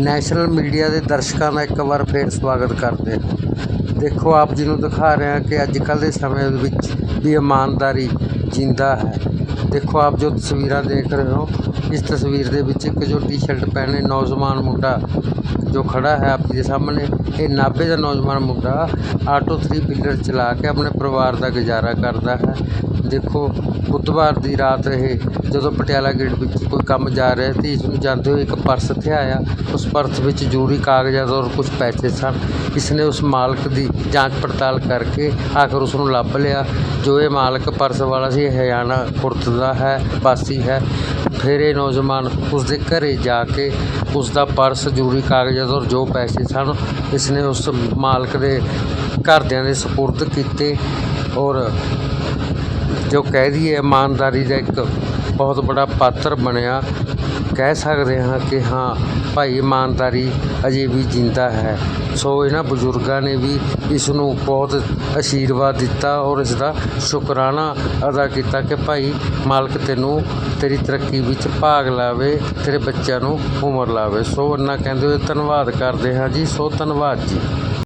National media ਦੇ ਦਰਸ਼ਕਾਂ ਦਾ ਇੱਕ ਵਾਰ ਫੇਰ ਸਵਾਗਤ ਕਰਦੇ ਹਾਂ। ਦੇਖੋ, ਆਪ ਜੀ ਨੂੰ ਦਿਖਾ ਰਹੇ ਹਾਂ ਕਿ ਅੱਜ ਕੱਲ੍ਹ ਦੇ ਸਮੇਂ ਵਿੱਚ ਵੀ ਇਮਾਨਦਾਰੀ ਜਿੰਦਾ ਹੈ। ਦੇਖੋ, ਆਪ ਜੋ ਤਸਵੀਰਾਂ ਦੇਖ ਰਹੇ ਹੋ ਇਸ ਤਸਵੀਰ ਦੇ ਵਿੱਚ ਇੱਕ ਜੋ ਟੀ-ਸ਼ਰਟ ਪਹਿਨੇ ਨੌਜਵਾਨ ਮੁੰਡਾ ਜੋ ਖੜਾ ਹੈ ਆਪ ਜੀ ਦੇ ਸਾਹਮਣੇ, ਇਹ ਨਾਭੇ ਦਾ ਨੌਜਵਾਨ ਮੁੰਡਾ ਆਟੋ 3 ਵੀਲਰ ਚਲਾ ਕੇ ਆਪਣੇ ਪਰਿਵਾਰ ਦਾ ਗੁਜ਼ਾਰਾ ਕਰਦਾ ਹੈ। ਦੇਖੋ, ਬੁੱਧਵਾਰ ਦੀ ਰਾਤ ਇਹ ਜਦੋਂ ਪਟਿਆਲਾ ਗੇਟ ਵਿੱਚ ਕੋਈ ਕੰਮ ਜਾ ਰਿਹਾ ਸੀ ਇਸ ਨੂੰ ਜਾਂਦੇ ਹੋਏ ਇੱਕ ਪਰਸ ਇੱਥੇ ਆਇਆ। ਉਸ ਪਰਸ ਵਿੱਚ ਜ਼ਰੂਰੀ ਕਾਗਜ਼ਾਤ ਔਰ ਕੁਝ ਪੈਸੇ ਸਨ। ਇਸ ਨੇ ਉਸ ਮਾਲਕ ਦੀ ਜਾਂਚ ਪੜਤਾਲ ਕਰਕੇ ਆਖਰ ਉਸ ਨੂੰ ਲੱਭ ਲਿਆ। ਜੋ ਇਹ ਮਾਲਕ ਪਰਸ ਵਾਲਾ ਸੀ ਹਰਿਆਣਾ ਖੁਰਦ ਦਾ ਹੈ, ਵਾਸੀ ਹੈ। ਫਿਰ ਇਹ ਨੌਜਵਾਨ ਉਸਦੇ ਘਰ ਜਾ ਕੇ ਉਸਦਾ ਪਰਸ ਜ਼ਰੂਰੀ ਕਾਗਜ਼ਾਤ ਔਰ ਜੋ ਪੈਸੇ ਸਨ, ਇਸਨੇ ਉਸ ਮਾਲਕ ਦੇ ਘਰਦਿਆਂ ਦੇ ਸਪੁਰਦ ਕੀਤੇ ਔਰ ਜੋ ਕਹਿ ਦਈਏ ਇਮਾਨਦਾਰੀ ਦਾ ਇੱਕ ਬਹੁਤ ਬੜਾ ਪਾਤਰ ਬਣਿਆ। ਕਹਿ ਸਕਦੇ ਹਾਂ ਕਿ ਹਾਂ, ਭਾਈ ਇਮਾਨਦਾਰੀ ਅਜੇ ਵੀ ਜਿੰਦਾ ਹੈ। ਸੋ ਇਹਨਾਂ ਬਜ਼ੁਰਗਾਂ ਨੇ ਵੀ ਇਸ ਨੂੰ ਬਹੁਤ ਆਸ਼ੀਰਵਾਦ ਦਿੱਤਾ ਔਰ ਇਸ ਦਾ ਸ਼ੁਕਰਾਨਾ ਅਦਾ ਕੀਤਾ ਕਿ ਭਾਈ ਮਾਲਕ ਤੈਨੂੰ ਤੇਰੀ ਤਰੱਕੀ ਵਿੱਚ ਭਾਗ ਲਾਵੇ, ਤੇਰੇ ਬੱਚਿਆਂ ਨੂੰ ਉਮਰ ਲਾਵੇ। ਸੋ ਇੰਨਾ ਕਹਿੰਦੇ ਹੋਏ ਧੰਨਵਾਦ ਕਰਦੇ ਹਾਂ ਜੀ। ਸੋ ਧੰਨਵਾਦ ਜੀ।